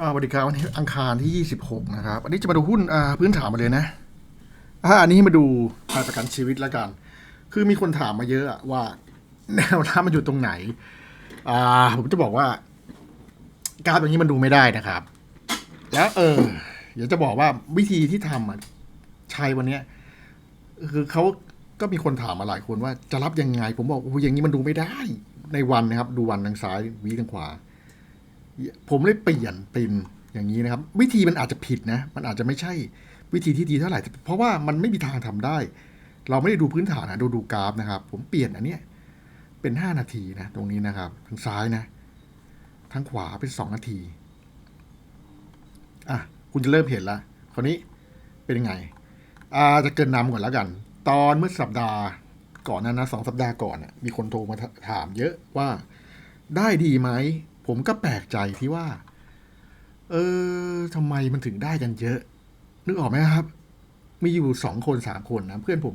อ่าสวัสดีครับวันนี้อังคารที่ 26 นะครับ อันนี้จะมาดูหุ้นอ่าพื้นฐานมาเลยนะอ่าอันนี้มาดูรายประกันชีวิตแล้วกัน คือมีคนถามมาเยอะว่า แนวน้ำมันอยู่ตรงไหน อ่า ผมจะบอกว่า กราฟอย่างนี้มันดูไม่ได้นะครับ แล้วเออเดี๋ยวจะบอกว่าวิธีที่ทำอะใช้วันเนี้ย คือเขาก็มีคนถามมาหลายคนว่าจะรับยังไง ผมบอกโอ้โหอย่างนี้มันดูไม่ได้ ในวันนะครับ ดูวันทางซ้ายวีทางขวา ผมเลยเปลี่ยนเป็นอย่างนี้นะครับ วิธีมันอาจจะผิดนะ มันอาจจะไม่ใช่วิธีที่ดีเท่าไหร่ เพราะว่ามันไม่มีทางทำได้ เราไม่ได้ดูพื้นฐานนะดูดูกราฟนะครับ ผมเปลี่ยนอันเนี้ยเป็นห้านาทีนะ ตรงนี้นะครับ ทางซ้ายนะ ทางขวาเป็นสองนาที อะ คุณจะเริ่มเห็นละคราวนี้เป็นยังไง อาจะเกินนำก่อนแล้วกัน ตอนเมื่อสัปดาห์ก่อนนั้นนะสองสัปดาห์ก่อนนะมีคนโทรมาถามเยอะว่าได้ดีไหม ผมก็แปลกใจที่ว่า เออทำไมมันถึงได้กันเยอะ นึกออกไหมครับ มีอยู่สองคนสามคนนะเพื่อนผม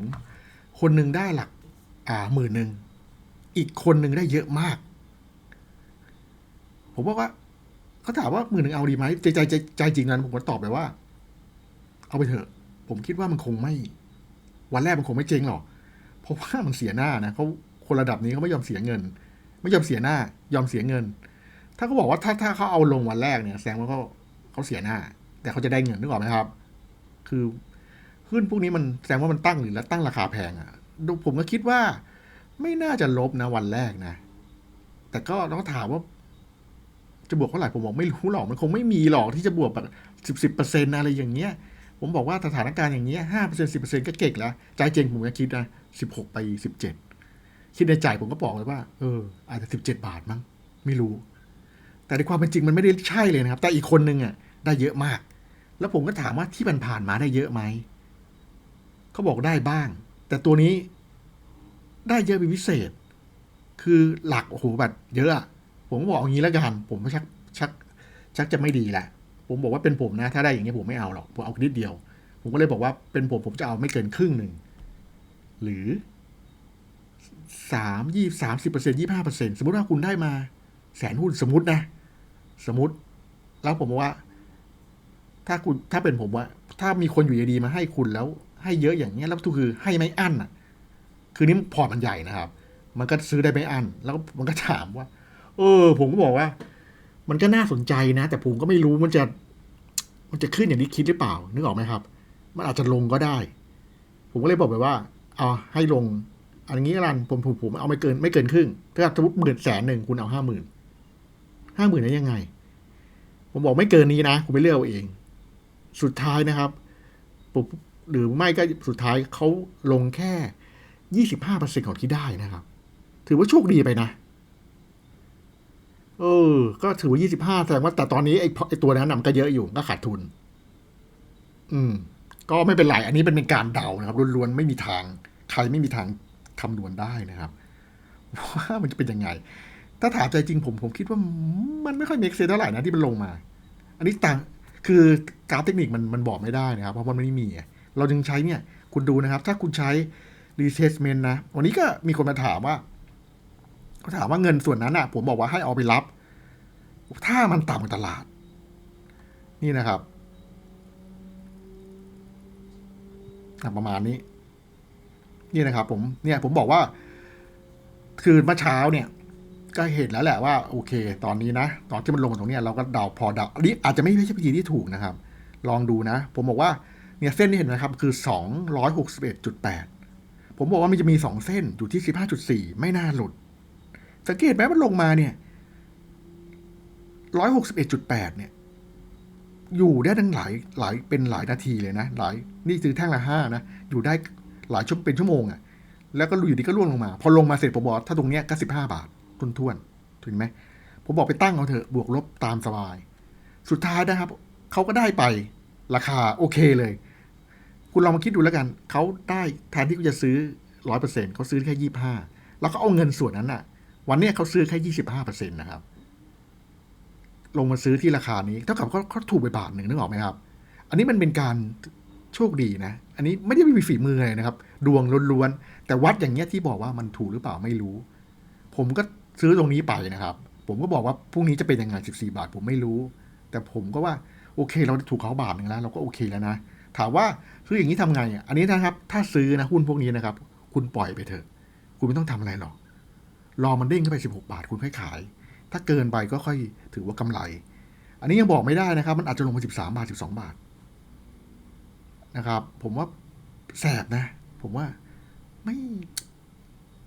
คนหนึ่งได้หลัก อ่าหมื่นหนึ่งอีกคนหนึ่งได้เยอะมาก ผมบอกว่าเขาถามว่าหมื่นหนึ่งเอาดีไหมใจใจใจใจจริงนั้นผมก็ตอบไปว่า เอาไปเถอะ ผมคิดว่ามันคงไม่ วันแรกมันคงไม่เจ๊งหรอกเพราะว่ามันเสียหน้านะเขาคนระดับนี้เขาไม่ยอมเสียเงิน ไม่ยอมเสียหน้า ยอมเสียเงิน ถ้าเขาบอกว่าถ้าถ้าเขาเอาลงวันแรกเนี่ยแสดงว่าเขาเขาเสียหน้า แต่เขาจะได้เงินนึกออกไหมครับ คือหุ้นพวกนี้มันแสดงว่ามันตั้งหรือแล้วตั้งราคาแพงอะ่ะดูผมก็คิดว่าไม่น่าจะลบนะวันแรกนะ แต่ก็ต้องถามว่า จะบวกเท่าไหร่ผมบอกไม่รู้หรอกมันคงไม่มีหรอกที่จะบวกแบบสิบสิบเปอร์เซ็นต์อะไรอย่างเงี้ย ผมบอกว่าสถานการณ์อย่างเงี้ยห้าเปอร์เซ็นต์สิบเปอร์เซ็นต์ก็เก่งแล้วใจเจงผมก็คิดนะสิบหกไปสิบเจ็ดคิดในใจผมก็บอกเลยว่า เออ อาจจะสิบเจ็ดบาทมั้งไม่รู้ แต่ในความเป็นจริงมันไม่ได้ใช่เลยนะครับ แต่อีกคนนึงอะได้เยอะมาก แล้วผมก็ถามว่าที่มันผ่านมาได้เยอะไหมเขาบอกได้บ้าง แต่ตัวนี้ได้เยอะเป็นพิเศษ คือหลักโอ้โหแบบเยอะผมก็บอกอย่างนี้แล้วกัน ผมชักชัก ชักจะไม่ดีแหละ ผมบอกว่าเป็นผมนะ ถ้าได้อย่างนี้ผมไม่เอาหรอกผมเอานิดเดียว ผมก็เลยบอกว่าเป็นผมผมจะเอาไม่เกินครึ่งหนึ่งหรือสามยี่สามสิบเปอร์เซ็นยี่ห้าเปอร์เซ็นสมมติว่าคุณได้มาแสนหุ้นสมมตินะ สมมติ แล้วผมบอกว่า ถ้าคุณถ้าเป็นผมว่า ถ้ามีคนอยู่ดีมาให้คุณแล้ว ให้เยอะอย่างเงี้ยแล้วทุกคือให้ไม่อั้นอะ คือนี่พอร์ตมันใหญ่นะครับ มันก็ซื้อได้ไม่อั้นแล้วมันก็ถามว่า เออ ผมก็บอกว่า มันก็น่าสนใจนะ แต่ผมก็ไม่รู้มันจะ มันจะขึ้นอย่างที่คิดหรือเปล่านึกออกไหมครับ มันอาจจะลงก็ได้ ผมก็เลยบอกไปว่าเอาให้ลงอันนี้กันผมผมผมเอาไม่เกินไม่เกินครึ่งถ้าสมมติหมื่นแสนหนึ่งคุณเอาห้าหมื่น ห้าหมื่นได้ยังไง ผมบอกไม่เกินนี้นะคุณไปเลือกเอาเอง สุดท้ายนะครับหรือไม่ก็สุดท้ายเขาลงแค่ยี่สิบห้าเปอร์เซ็นของที่ได้นะครับ ถือว่าโชคดีไปนะ เออ ก็ถือว่ายี่สิบห้าแสดงว่าแต่ตอนนี้ไอ้ไอตัวนั้นนะมันก็เยอะอยู่ก็ขาดทุน อืม ก็ไม่เป็นไร อันนี้เป็นการเดานะครับล้วนๆไม่มีทาง ใครไม่มีทางคำนวณได้นะครับ ว่ามันจะเป็นยังไง ถ้าถามใจจริงผมผมคิดว่ามันไม่ค่อยเมกเซนเท่าไหร่นะที่มันลงมา อันนี้ต่างคือกราฟเทคนิคมันมันบอกไม่ได้นะครับ เพราะมันไม่มี เราจึงใช้เนี่ย คุณดูนะครับ ถ้าคุณใช้ retracement นะ วันนี้ก็มีคนมาถามว่าเขาถามว่าเงินส่วนนั้นอะ ผมบอกว่าให้เอาไปรับ ถ้ามันต่ำกว่าตลาด นี่นะครับประมาณนี้ นี่นะครับ ผมเนี่ย ผมบอกว่า คือเมื่อเช้าเนี่ย ก็เห็นแล้วแหละว่าโอเค ตอนนี้นะ ตอนที่มันลงตรงนี้เราก็เดาพอเดาอันนี้อาจจะไม่ใช่วิธีที่ถูกนะครับ ลองดูนะ ผมบอกว่าเนี่ยเส้นนี้เห็นไหมครับคือสองร้อยหกสิบเอ็ดจุดแปดผมบอกว่ามันจะมีสองเส้นอยู่ที่สิบห้าจุดสี่ไม่น่าหลุด สังเกตไหมมันลงมาเนี่ยร้อยหกสิบเอ็ดจุดแปดเนี่ย อยู่ได้ตั้งหลายหลายเป็นหลายนาทีเลยนะ หลายนี่คือแท่งละห้านะ อยู่ได้หลายชั่วเป็นชั่วโมงอะ่ะแล้วก็อยู่ดีก็ร่วงลงมา พอลงมาเสร็จผมบอกถ้าตรงเนี้ยก็สิบห้าบาท ทุนทวนๆถึงไหมผมบอกไปตั้งเอาเถอะบวกลบตามสบาย สุดท้ายนะครับเขาก็ได้ไปราคาโอเคเลย คุณลองมาคิดดูแล้วกัน เขาได้แทนที่เขาจะซื้อร้อยเปอร์เซ็นต์เขาซื้อแค่ยี่ห้าแล้วก็เอาเงินส่วนนั้นน่ะวันนี้เขาซื้อแค่ยี่สิบห้าเปอร์เซ็นต์นะครับลงมาซื้อที่ราคานี้เท่ากับเขาเขาถูกไปบาทหนึ่งนึกออกไหมครับ อันนี้มันเป็นการโชคดีนะ อันนี้ไม่ได้มีฝีมือเลยนะครับ ดวงล้วนๆแต่วัดอย่างเงี้ยที่บอกว่ามันถูกหรือเปล่าไม่รู้ ผมก็ ซื้อตรงนี้ไปนะครับ ผมก็บอกว่าพรุ่งนี้จะเป็นยังไง14 บาท ผมไม่รู้ แต่ผมก็ว่าโอเค เราถูกเขาบาทหนึ่งแล้ว เราก็โอเคแล้วนะ ถามว่าซื้ออย่างนี้ทำไงอะอันนี้นะครับ ถ้าซื้อนะหุ้นพวกนี้นะครับ คุณปล่อยไปเถอะ คุณไม่ต้องทำอะไรหรอก รอมันเด้งขึ้นไป 16 บาท คุณค่อยขาย ถ้าเกินไปก็ค่อยถือว่ากำไร อันนี้ยังบอกไม่ได้นะครับ มันอาจจะลงมา13 บาท 12 บาทนะครับ ผมว่าแสบนะ ผมว่าไม่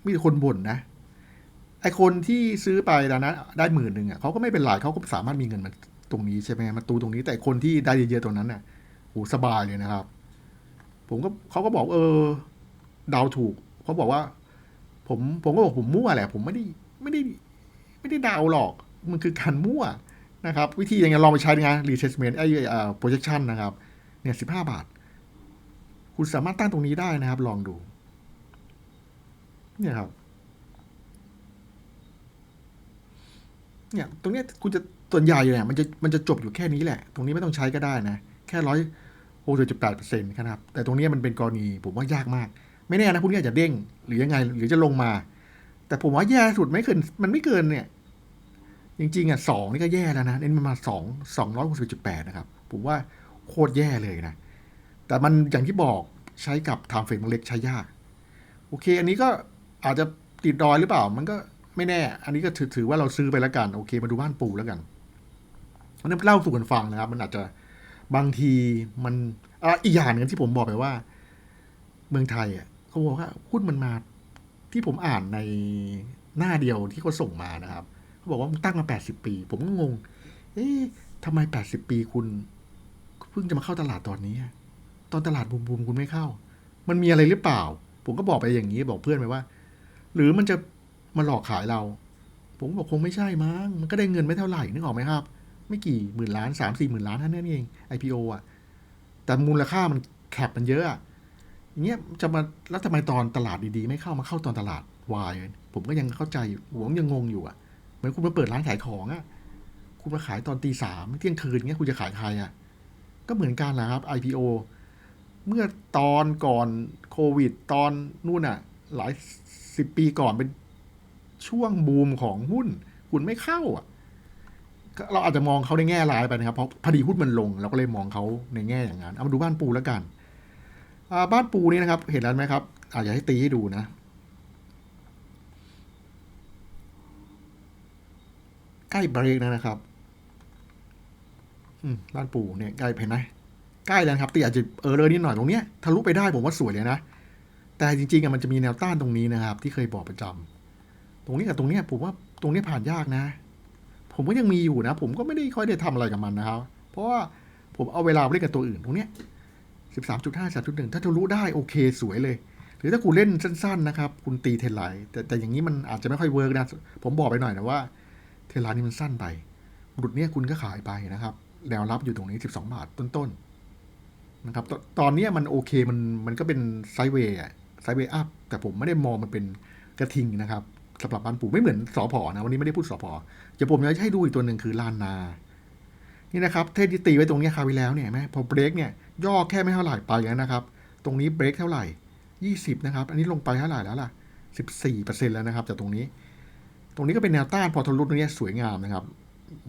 มีแต่คนบ่นนะ ไอคนที่ซื้อไปแล้นได้หมื่นหนึ่งอะเขาก็ไม่เป็นไรเขาก็สามารถมีเงินมาตรงนี้ใช่ไหมมาตูตรงนี้แต่คนที่ได้เยอะๆตรงนั้นน่ะโหสบายเลยนะครับ ผมก็เขาก็บอกเออเดาถูกเขาบอกว่า ผมผมก็บอกผมมั่วแหละ ผมไม่ได้ไม่ได้ ไม่ได้เดาหรอก มันคือการมั่วนะครับ วิธีอย่างเงี้ยลองไปใช้นะรีเทสเมนต์ไอ้เอ่อ projection นะครับ เนี่ยสิบห้าบาท คุณสามารถตั้งตรงนี้ได้นะครับ ลองดู เนี่ยครับ เนี่ยตรงเนี้ยคุณจะส่วนใหญ่เนี่ยมันจะมันจะจบอยู่แค่นี้แหละ ตรงนี้ไม่ต้องใช้ก็ได้นะ แค่ร้อยหกจุดแปดเปอร์เซ็นต์ครับ แต่ตรงนี้มันเป็นกรณีผมว่ายากมาก ไม่แน่นะพวกนี้อาจจะเด้ง หรือยังไง หรือจะลงมา แต่ผมว่าแย่สุดไม่เกินมันไม่เกินเนี่ย จริงๆอะสองนี่ก็แย่แล้วนะเน้นมันมาสองสองร้อยหกสิบจุดแปดนะครับ ผมว่าโคตรแย่เลยนะ แต่มันอย่างที่บอกใช้กับไทม์เฟรมเล็กใช้ยาก โอเค อันนี้ก็อาจจะติดดอยหรือเปล่า มันก็ ไม่แน่ อันนี้ก็ถือถือว่าเราซื้อไปแล้วกัน โอเค มาดูบ้านปูแล้วกันอันนั้เล่าสู่กันฟังนะครับ มันอาจจะบางทีมันออีกอย่างหนึงที่ผมบอกไปว่า เมืองไทยอะเขาบอกว่าหุ้นมันมาที่ผมอ่านในหน้าเดียวที่เขาส่งมานะครับเขาบอกว่ามันตั้งมาแปดสิบปี ผมก็งง เอ๊ะทำไมแปดสิบปีคุณเพิ่งจะมาเข้าตลาดตอนนี้ ตอนตลาดบูมๆคุณไม่เข้า มันมีอะไรหรือเปล่า ผมก็บอกไปอย่างนี้บอกเพื่อนไปว่า หรือมันจะ มาหลอกขายเรา ผมบอกคงไม่ใช่มั้งมันก็ได้เงินไม่เท่าไหร่นึกออกไหมครับ ไม่กี่หมื่นล้านสามสี่หมื่นล้านเท่านั้นเอง IPO อะ แต่มูลค่ามันแคปมันเยอะอย่างเงี้ยจะมาแล้วทำไมตอนตลาดดีๆ ไม่เข้ามาเข้าตอนตลาดวายผมก็ยังเข้าใจอยู่ผมยังงงอยู่อะเหมือนคุณมาเปิดร้านขายของอะคุณมาขายตอนตีสามเที่ยงคืนเงี้ยคุณจะขายใครอะก็เหมือนกันแหละครับ IPO เมื่อตอนก่อนโควิด ตอนนู่นอะ หลายสิบปีก่อนเป็น ช่วงบูมของหุ้น คุณไม่เข้าอะเราอาจจะมองเขาในแง่ร้ายไปนะครับ เพราะพอดีหุ้นมันลงเราก็เลยมองเขาในแง่อย่างนั้น เอามาดูบ้านปูแล้วกัน บ้านปูนี่นะครับ เห็นแล้วไหมครับอาจจะให้ตีให้ดูนะ ใกล้เบรกแล้วนะครับบ้านปูเนี่ยใกล้เห็นไหมใกล้แล้วครับตีอาจจะเออเลยนิดหน่อยตรงเนี้ยทะลุไปได้ผมว่าสวยเลยนะ แต่จริงๆมันจะมีแนวต้านตรงนี้นะครับ ที่เคยบอกประจำ ตรงนี้กับตรงนี้ผมว่าตรงนี้ผ่านยากนะ ผมก็ยังมีอยู่นะ ผมก็ไม่ได้ค่อยได้ทำอะไรกับมันนะครับ เพราะว่าผมเอาเวลาไปเล่นกับตัวอื่นตรงเนี้ยสิบสามจุดห้าสามจุดหนึ่งถ้าทะลุได้โอเคสวยเลย หรือถ้าคุณเล่นสั้น ๆ นะครับ คุณตีเทรนไลน์แต่แต่อย่างนี้มันอาจจะไม่ค่อยเวิร์กนะ ผมบอกไปหน่อยนะว่า เทรนไลน์นี่มันสั้นไปหลุดเนี้ยคุณก็ขายไปนะครับแนวรับอยู่ตรงนี้สิบสองบาทต้นๆนะครับตตอนนี้มันโอเคมันมันก็เป็นไซด์เวย์ไซด์เวย์อัพแต่ผมไม่ได้มองมันเป็นกระทิงนะครับ สำหรับบ้านปู่ไม่เหมือนสอพอนะวันนี้ไม่ได้พูดสอพอเดี๋ยวผมจะให้ดูอีกตัวหนึ่งคือลานนา นี่นะครับเทศที่ตีไว้ตรงนี้คราวที่แล้วเนี่ยไหมพอเบรกเนี่ยย่อแค่ไม่เท่าไหร่ไปแล้วนะครับ ตรงนี้เบรกเท่าไหร่ยี่สิบนะครับ อันนี้ลงไปเท่าไหร่แล้วล่ะสิบสี่เปอร์เซ็นแล้วนะครับจากตรงนี้ ตรงนี้ก็เป็นแนวต้านพอทะลุตรงนี้สวยงามนะครับ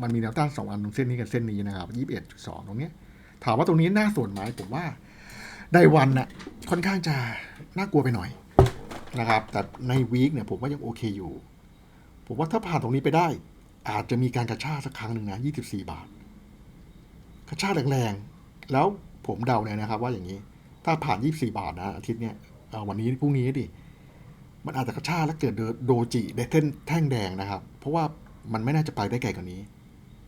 มันมีแนวต้านสองอันตรงเส้นนี้กับเส้นนี้นะครับยี่สิบเอ็ดจุดสองตรงนี้ ถามว่าตรงนี้น่าส่วนไหมผมว่าได้วันน่ะค่อนข้างจะน่ากลัวไปหน่อย นะครับ แต่ในวีคเนี่ยผมว่ายังโอเคอยู่ ผมว่าถ้าผ่านตรงนี้ไปได้ อาจจะมีการกระชากสักครั้งหนึ่งนะยี่สิบสี่บาท กระชากแรงๆ แล้วผมเดาเนี่ยนะครับ ว่าอย่างนี้ ถ้าผ่าน24บาทนะอาทิตย์เนี้ยวันนี้พรุ่งนี้ดิมันอาจจะกระชากแล้วเกิดโดจิได้เท่นแท่งแดงนะครับ เพราะว่ามันไม่น่าจะไปได้ไกลกว่านี้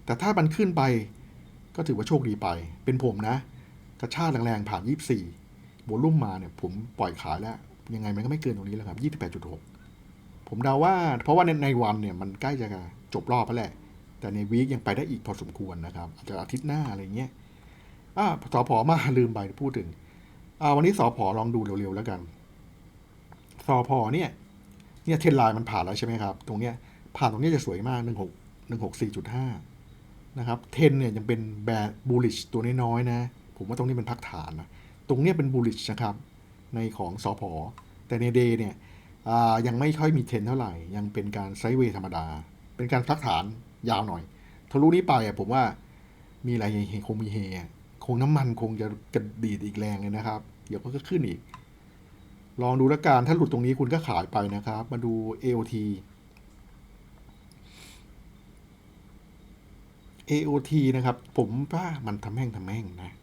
แต่ถ้ามันขึ้นไปก็ถือว่าโชคดีไป เป็นผมนะ กระชากแรงๆผ่าน 24 โวลุ่มมาเนี่ยผมปล่อยขายแล้ว ยังไงมันก็ไม่เกินตรงนี้แล้วครับ 28.6 ผมเดาว่า เพราะว่าในในวันเนี่ยมันใกล้จะจบรอบแล้วแหละ แต่ในวีคยังไปได้อีกพอสมควรนะครับ อาจจะอาทิตย์หน้าอะไรเงี้ยอ่าสอพอมาลืมไปพูดถึงอ่าวันนี้สอพอลองดูเร็วๆแล้วกันสอพอเนี่ย เนี่ยเทนไลน์มันผ่านแล้วใช่ไหมครับ ตรงเนี้ยผ่านตรงเนี้ยจะสวยมากหนึ่งหกหนึ่งหกสี่จุดห้านะครับ เทนเนี่ยยังเป็นแบร์บูลิชตัวน้อยๆนะ ผมว่าตรงนี้เป็นพักฐานนะ ตรงเนี้ยเป็นบูลิชนะครับ ในของสอพอแต่ในเดย์เนี่ยยังไม่ค่อยมีเทรนเท่าไหร่ ยังเป็นการไซด์เวย์ธรรมดา เป็นการพักฐานยาวหน่อย ทะลุนี้ไปอะผมว่ามีอะไรเฮคงมีเฮะคงน้ำมันคงจะกระดีดอีกแรงเลยนะครับ เดี๋ยวก็ขึ้นอีก ลองดูแล้วกันถ้าหลุดตรงนี้คุณก็ขายไปนะครับ มาดู AOT AOT นะครับ ผมว่ามันทำแม่งทำแม่งนะ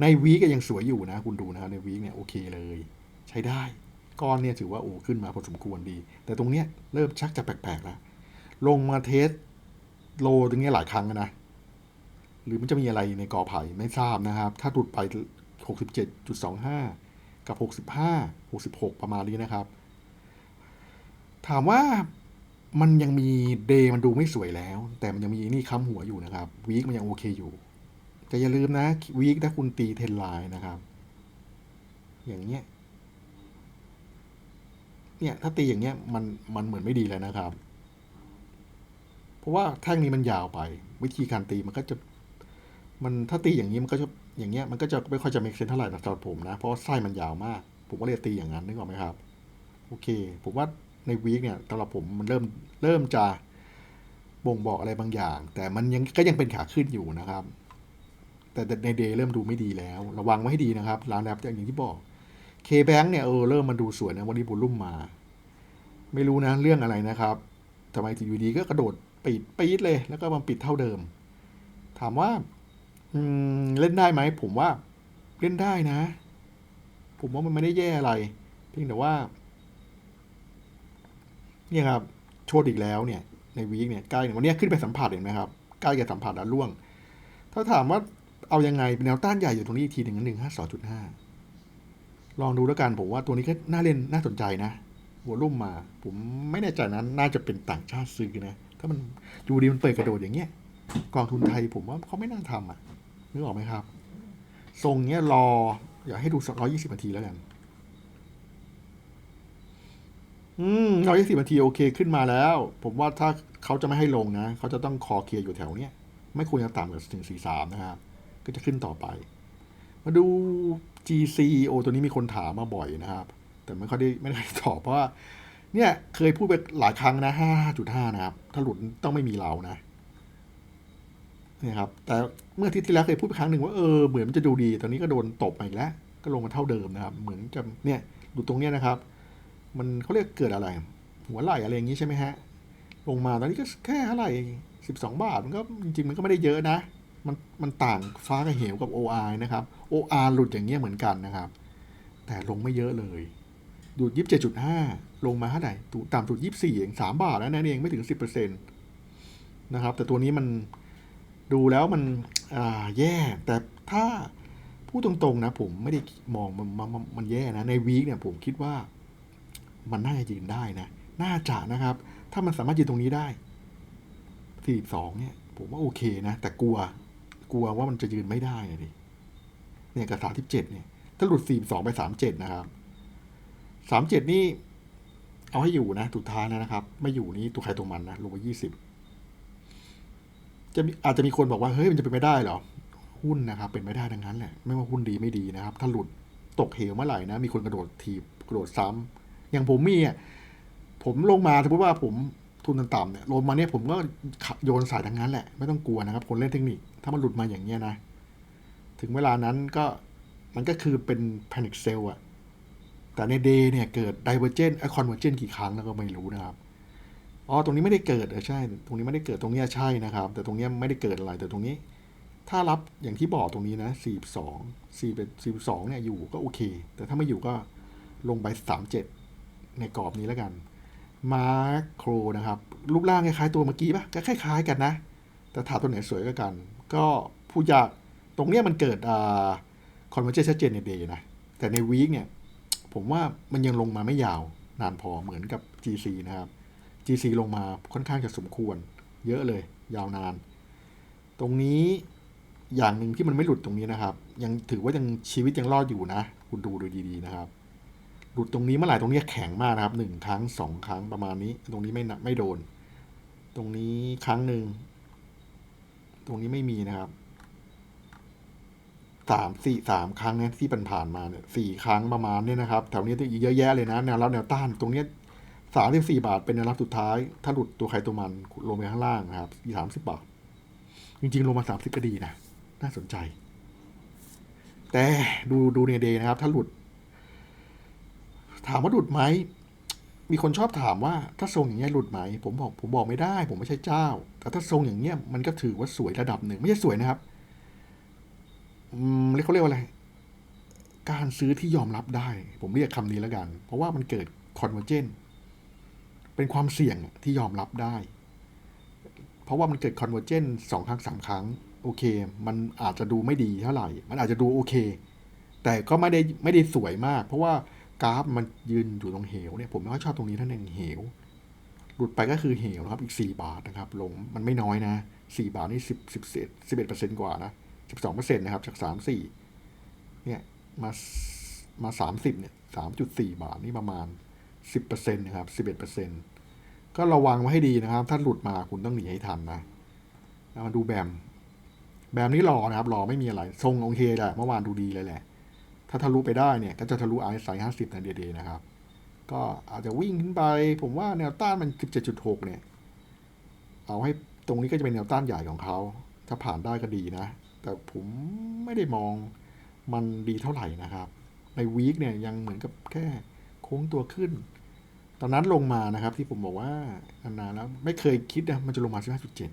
ในวีก็ยังสวยอยู่นะคุณดูนะครับในวีคเนี่ยโอเคเลย ใช้ได้ก้อนเนี่ยถือว่าโอ้ขึ้นมาพอสมควรดี แต่ตรงเนี้ยเริ่มชักจะแปลกๆแล้วลงมาเทสโลตรงเนี้ยหลายครั้งนะ หรือมันจะมีอะไรในกอไผ่ไม่ทราบนะครับ ถ้าหลุดไป 67.25 กับ 65 66 ประมาณนี้นะครับ ถามว่ามันยังมีเดย์มันดูไม่สวยแล้ว แต่มันยังมีนี่ค้ำหัวอยู่นะครับวีคมันยังโอเคอยู่ แต่อย่าลืมนะวีคถ้าคุณตีเทนไลน์นะครับ อย่างเงี้ยเนี่ยถ้าตีอย่างเงี้ยมันมันเหมือนไม่ดีแล้วนะครับ เพราะว่าแท่งนี้มันยาวไป วิธีการตีมันก็จะมันถ้าตีอย่างนี้มันก็จะอย่างเงี้ยมันก็จะไม่ค่อยจะ make sense เท่าไหร่สำหรับผมนะเพราะไส้มันยาวมาก ผมก็เลยตีอย่างนั้นนึกออกไหมครับ โอเค ผมว่าในวีคเนี่ยสำหรับผมมันเริ่มเริ่มจะบ่งบอกอะไรบางอย่าง แต่มันยังก็ยังเป็นขาขึ้นอยู่นะครับ แต่ในเดย์เริ่มดูไม่ดีแล้ว ระวังไว้ให้ดีนะครับร้านแอปอย่างที่บอกเคแบงเนี่ยเออเริ่มมาดูสวยนะวันนี้บุลุ่มมา ไม่รู้นะเรื่องอะไรนะครับทำไมถึงอยู่ดีก็กระโดดปิดปี๊ดเลย แล้วก็มาปิดเท่าเดิม ถามว่าอืเล่นได้ไหมผมว่าเล่นได้นะ ผมว่ามันไม่ได้แย่อะไร เพียงแต่ว่าเนี่ยครับโชดอีกแล้วเนี่ย ในวีคเนี่ยใกล้วันนี้ขึ้นไปสัมผัสเห็นไหมครับใกล้จะสัมผัสแล้วล่วง ถ้าถามว่า เอายังไงแนวต้านใหญ่อยู่ตรงนี้อีกทีหนึ่งหนึ่งห้าสองจุดห้าลองดูแล้วกันผมว่าตัวนี้ก็น่าเล่นน่าสนใจนะหัวรุ่มมา ผมไม่แน่ใจนะน่าจะเป็นต่างชาติซื้อนะ ถ้ามันอยู่ดีมันเปิดกระโดดอย่างเงี้ยกองทุนไทยผมว่าเขาไม่น่าทำอะนึกออกไหมครับ ทรงเนี้ยรอ อยากให้ดูสักร้อยี่สิบนาทีแล้วกัน อืมร้อยี่สิบนาทีโอเคขึ้นมาแล้ว ผมว่าถ้าเขาจะไม่ให้ลงนะ เขาจะต้องคอเคลียร์อยู่แถวเนี้ย ไม่ควรจะต่ำกว่าถึงสี่สามนะครับ ก็จะขึ้นต่อไป มาดู GCO ตัวนี้มีคนถามมาบ่อยนะครับ แต่ไม่ค่อยได้ไม่ได้ตอบเพราะว่าเนี่ยเคยพูดไปหลายครั้งนะห้าจุดห้านะครับ ถ้าหลุดต้องไม่มีเรานะนี่ครับ แต่เมื่ออาทิตย์ที่แล้วเคยพูดไปครั้งหนึ่งว่าเออเหมือนมันจะดูดี ตอนนี้ก็โดนตบมาอีกแล้ว ก็ลงมาเท่าเดิมนะครับ เหมือนจะเนี่ยดูตรงเนี้ยนะครับ มันเขาเรียกเกิดอะไร หัวไหลอะไรอย่างนี้ใช่ไหมฮะ ลงมาตอนนี้ก็แค่เท่าไหร่สิบสองบาทมันก็จริงๆมันก็ไม่ได้เยอะนะ มันมันต่างฟ้ากับเหวกับ OR นะครับ OR หลุดอย่างเงี้ยเหมือนกันนะครับ แต่ลงไม่เยอะเลย ดูดยี่สิบเจ็ดจุดห้าลงมาเท่าไหร่ตูต่ำสุดยี่สิบสี่เองสามบาทแล้วนั่นเองไม่ถึงสิบเปอร์เซ็นต์นะครับ แต่ตัวนี้มันดูแล้วมันอ่าแย่ แต่ถ้าพูดตรงๆนะผมไม่ได้มองมันมันมันมันแย่นะ ในวีคเนี่ยผมคิดว่า มันน่าจะยืนได้นะ น่าจะนะครับ ถ้ามันสามารถยืนตรงนี้ได้สี่สองเนี่ย ผมว่าโอเคนะ แต่กลัว กลัวว่ามันจะยืนไม่ได้อะดิเนี่ยกับสามสิบเจ็ดเนี่ย ถ้าหลุดสี่สองไปสามเจ็ดนะครับสามเจ็ดนี่ เอาให้อยู่นะสุดท้ายนะครับ ไม่อยู่นี่ตัวใครตัวมันนะลงไปยี่สิบจะมีอาจจะมีคนบอกว่าเฮ้ยมันจะเป็นไม่ได้เหรอ หุ้นนะครับ เป็นไม่ได้ดังนั้นแหละ ไม่ว่าหุ้นดีไม่ดีนะครับ ถ้าหลุดตกเหวเมื่อไหร่นะ มีคนกระโดดทีบกระโดดซ้ำอย่างผมมีอะผมลงมาสมมติว่าผมทุนต่ำๆเนี่ยลงมาเนี่ยผมก็โยนสายทั้งนั้นแหละ ไม่ต้องกลัวนะครับ คนเล่นเทคนิค ถ้ามันหลุดมาอย่างเงี้ยนะ ถึงเวลานั้นก็มันก็คือเป็น panic sell อะแต่ใน day เนี่ยเกิด divergent ไอ convergent กี่ครั้งแล้วก็ไม่รู้นะครับอ๋อตรงนี้ไม่ได้เกิดเออใช่ ตรงนี้ไม่ได้เกิดตรงนี้ใช่นะครับ แต่ตรงนี้ไม่ได้เกิดอะไรแต่ตรงนี้ ถ้ารับอย่างที่บอกตรงนี้นะ42 4เป็น42เนี่ยอยู่ก็โอเค แต่ถ้าไม่อยู่ก็ลงไป 37 ในกรอบนี้แล้วกันมาโครนะครับ รูปร่างคล้ายๆตัวเมื่อกี้ปะก็คล้ายๆกันนะ แต่ถามตัวไหนสวยก็กัน ก็ผู้ยากตรงเนี้ยมันเกิดอ่าคอนเวอร์เจชัดเจนในเดย์นะ แต่ในวีคเนี่ย ผมว่ามันยังลงมาไม่ยาวนานพอเหมือนกับ GC นะครับ GC ลงมาค่อนข้างจะสมควร เยอะเลย ยาวนาน ตรงนี้อย่างหนึ่งที่มันไม่หลุดตรงนี้นะครับ ยังถือว่ายังชีวิตยังรอดอยู่นะ คุณดูดูดีๆนะครับ หลุดตรงนี้เมื่อไหร่ตรงนี้แข็งมากนะครับหนึ่งครั้งสองครั้งประมาณนี้ ตรงนี้ไม่ไม่โดน ตรงนี้ครั้งหนึ่ง ตรงนี้ไม่มีนะครับสามสี่สามครั้งเนี่ยที่ผ่านมาเนี่ยสี่ครั้งประมาณเนี่ยนะครับแถวนี้เยอะแยะเลยนะแนวรับแนวต้าน ตรงเนี้สามสิบสี่บาทเป็นแนวรับสุดท้าย ถ้าหลุดตัวใครตัวมันลงไปข้างล่างนะครับสามสิบบาท จริง ๆ ลงมาสามสิบก็ดีนะ น่าสนใจ แต่ดูดูในเดย์นะครับ ถ้าหลุด ถามว่าหลุดไหม มีคนชอบถามว่าถ้าทรงอย่างเงี้ยหลุดไหม ผมบอกผมบอกไม่ได้ ผมไม่ใช่เจ้า แต่ถ้าทรงอย่างเงี้ยมันก็ถือว่าสวยระดับหนึ่ง ไม่ใช่สวยนะครับอืมเรียกเขาเรียกว่าอะไร การซื้อที่ยอมรับได้ ผมเรียกคำนี้แล้วกัน เพราะว่ามันเกิดคอนเวอร์เจนเป็นความเสี่ยงที่ยอมรับได้ เพราะว่ามันเกิดคอนเวอร์เจนสองครั้งสามครั้ง โอเค มันอาจจะดูไม่ดีเท่าไหร่ มันอาจจะดูโอเค แต่ก็ไม่ได้ไม่ได้สวยมาก เพราะว่า กราฟมันยืนอยู่ตรงเหวเนี่ยผมไม่ค่อยชอบตรงนี้ท่านหนึ่งเหว หลุดไปก็คือเหวนะครับอีกสี่บาทนะครับ ลงมันไม่น้อยนะสี่บาทนี่สิบสิบเอ็ดสิบเอ็ดเปอร์เซ็นกว่านะสิบสองเปอร์เซ็นต์นะครับ จากสามสี่เนี่ยมามาสามสิบเนี่ยสามจุดสี่บาทนี่ประมาณสิบเปอร์เซ็นต์นะครับสิบเอ็ดเปอร์เซ็นต์ก็ระวังไว้ให้ดีนะครับ ถ้าหลุดมาคุณต้องหนีให้ทันนะมาดูแบม แบมนี่รอนะครับ รอไม่มีอะไร ทรงโอเคแหละ เมื่อวานดูดีเลยแหละ ถ้าทะลุไปได้เนี่ย ก็จะทะลุไอซ์ไซห้าสิบทันทีนะครับ ก็อาจจะวิ่งขึ้นไป ผมว่าแนวต้านมัน 17.6เจ็ดจุดหกเนี่ย เอาให้ตรงนี้ก็จะเป็นแนวต้านใหญ่ของเขา ถ้าผ่านได้ก็ดีนะ แต่ผมไม่ได้มองมันดีเท่าไหร่นะครับ ในวีคเนี่ยยังเหมือนกับแค่โค้งตัวขึ้น ตอนนั้นลงมานะครับที่ผมบอกว่านานแล้วไม่เคยคิดนะมันจะลงมา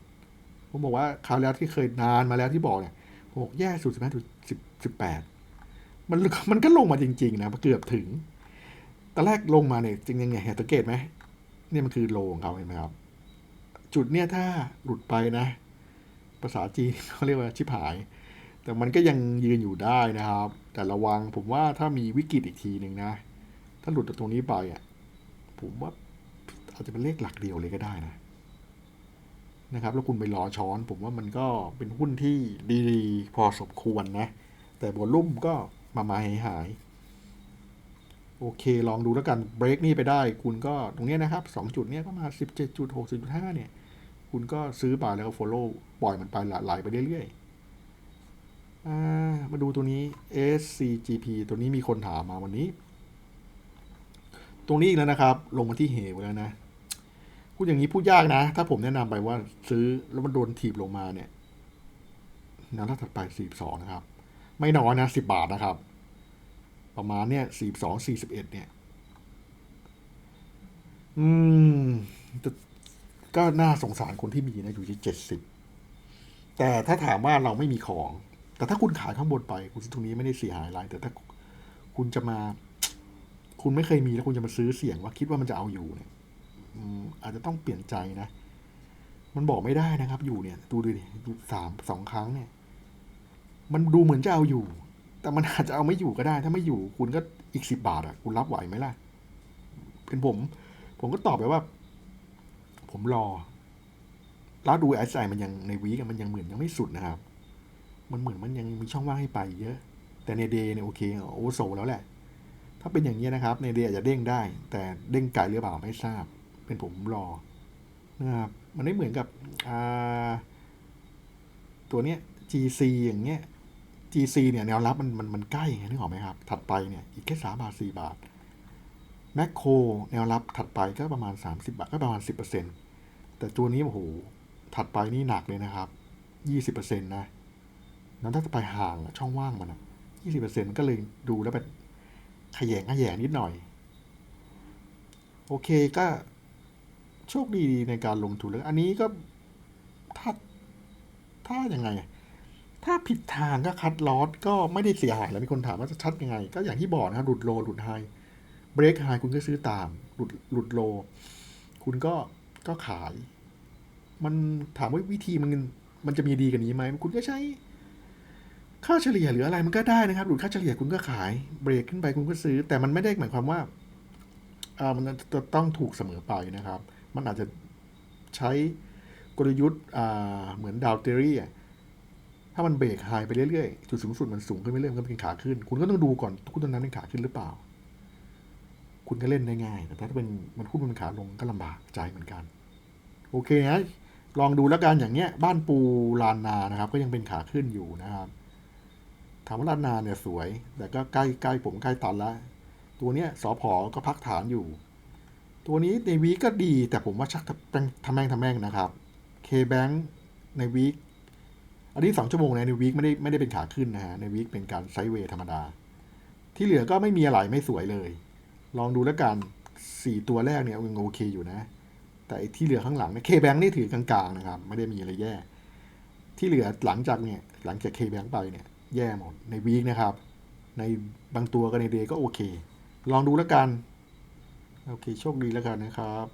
15.7 ผมบอกว่าคราวแล้วที่เคยนานมาแล้วที่บอกเนี่ยผมบอกแย่สุด 15.18 มันมันก็ลงมาจริง ๆ นะเกือบถึงตอนแรกลงมาเนี่ยจริงยังไงเห็นสังเกตไหมเนี่ยมันคือโลของเขาเห็นไหมครับ จุดเนี่ยถ้าหลุดไปนะ ภาษาจีนเขาเรียกว่าชิบหาย แต่มันก็ยังยืนอยู่ได้นะครับ แต่ระวังผมว่าถ้ามีวิกฤตอีกทีหนึ่งนะ ถ้าหลุดจากตรงนี้ไปอะผมว่าอาจจะเป็นเลขหลักเดียวเลยก็ได้นะนะครับแล้วคุณไปรอช้อน ผมว่ามันก็เป็นหุ้นที่ดีๆ พอสมควรนะ แต่บอลลุ่มก็ มามาหายหายโอเค ลองดูแล้วกันเบรกนี่ไปได้ คุณก็ตรงนี้นะครับสองจุดเนี้ยก็มาสิบเจ็ดจุดหกสิบจุดห้าเนี่ย คุณก็ซื้อไปแล้วก็ follow ปล่อยมันไปไหลไปเรื่อยๆมาดูตัวนี้ SCGP ตัวนี้มีคนถามมาวันนี้ ตรงนี้อีกแล้วนะครับ ลงมาที่เหวแล้วนะ พูดอย่างนี้พูดยากนะ ถ้าผมแนะนำไปว่าซื้อแล้วมันโดนถีบลงมาเนี่ยแนวรับถัดไปสี่สองนะครับ ไม่น้อยนะสิบาทนะครับ ประมาณเนี่ยสี่สองสี่สิบเอ็ดเนี่ย อืมก็น่าสงสารคนที่มีนะอยู่ที่เจ็ดสิบแต่ถ้าถามว่าเราไม่มีของ แต่ถ้าคุณขายข้างบนไป คุณซื้อตรงนี้ไม่ได้เสียหายอะไรแต่ถ้าคุณจะมา คุณไม่เคยมีแล้วคุณจะมาซื้อเสี่ยงว่าคิดว่ามันจะเอาอยู่เนี่ยอืมอาจจะต้องเปลี่ยนใจนะ มันบอกไม่ได้นะครับ อยู่เนี่ย ดูดูดิดูสามสองครั้งเนี่ย มันดูเหมือนจะเอาอยู่ แต่มันอาจจะเอาไม่อยู่ก็ได้ ถ้าไม่อยู่คุณก็อีกสิบบาทอะคุณรับไหวไหมล่ะ เป็นผม ผมก็ตอบไปว่า ผมรอ แล้วดูไอซ์ไมันยังในวีกันมันยังเหมือนยังไม่สุดนะครับ มันเหมือนมันยังมีช่องว่างให้ไปเยอะ แต่ในเดย์เนี่ยโอเคโอโซแล้วแหละ ถ้าเป็นอย่างนี้นะครับ ในเดย์อาจจะเด้งได้ แต่เด้งไกลหรือเปล่าไม่ทราบ เป็นผมรอนะครับมันไม่เหมือนกับตัวเนี้ย GC อย่างเงี้ย GC เนี่ยแนวรับมันมันมันใกล้ไงนึกออกไหมครับ ถัดไปเนี่ยอีกแค่สามบาทสี่บาทแมคโครแนวรับถัดไปก็ประมาณ 30 บาทก็ประมาณ 10%แต่ตัวนี้โอ้โหถัดไปนี่หนักเลยนะครับ 20%นะนั้นถ้าจะไปห่างอะช่องว่างมันอะ20%ก็เลยดูแล้วเป็นขยงขยงนิดหน่อย โอเคก็โชคดีในการลงทุนแล้วอันนี้ก็ถ้าถ้ายังไง ถ้าผิดทางก็คัดลอสก็ไม่ได้เสียหายแล้วมีคนถามว่าจะชัดยังไง ก็อย่างที่บอกนะครับหลุดโลหลุดไฮเบรกไฮคุณก็ซื้อตาม หลุดหลุดโล คุณก็ก็ขาย มันถามว่าวิธีมันมันจะมีดีกว่านี้ไหมคุณก็ใช้ค่าเฉลี่ยหรืออะไรมันก็ได้นะครับหลุดค่าเฉลี่ยคุณก็ขายเบรกขึ้นไปคุณก็ซื้อ แต่มันไม่ได้หมายความว่าอ่ามันจะต้องถูกเสมอไปนะครับ มันอาจจะใช้กลยุทธ์อ่าเหมือนดาวเทอรี่อะ ถ้ามันเบรกไฮไปเรื่อยๆ จุดสูงสุดมันสูงขึ้นไปเรื่อยๆมันก็เป็นขาขึ้น คุณก็ต้องดูก่อนทุกตัวนั้นเป็นขาขึ้นหรือเปล่า คุณก็เล่นได้ง่ายแต่ถ้าเป็นมันหุ้นมันขาลงก็ลำบากใจเหมือนกัน โอเคนะลองดูแล้วกันอย่างเนี้ย บ้านปูลานนานะครับ ก็ยังเป็นขาขึ้นอยู่นะครับถามว่าลานนาเนี่ยสวย แต่ก็ใกล้ใกล้ผมใกล้ตันแล้วตัวเนี้ยสอพอก็พักฐานอยู่ ตัวนี้ในวีก็ดีแต่ผมว่าชักทำแมงทำแมงนะครับ K-Bank ในวีค อันนี้สองชั่วโมงนะในวีคไม่ได้ไม่ได้เป็นขาขึ้นนะฮะในวีคเป็นการไซด์เวย์ธรรมดา ที่เหลือก็ไม่มีอะไรไม่สวยเลย ลองดูแล้วกันสี่ตัวแรกเนี่ยยังโอเคอยู่นะ แต่ที่เหลือข้างหลังเนี่ยเคแบงนี่ถือกลางๆนะครับ ไม่ได้มีอะไรแย่ ที่เหลือหลังจากเนี่ยหลังจากเคแบงไปเนี่ยแย่หมดในวีคนะครับ ในบางตัวก็ในเดย์ก็โอเค ลองดูแล้วกัน โอเค โชคดีแล้วกันนะครับ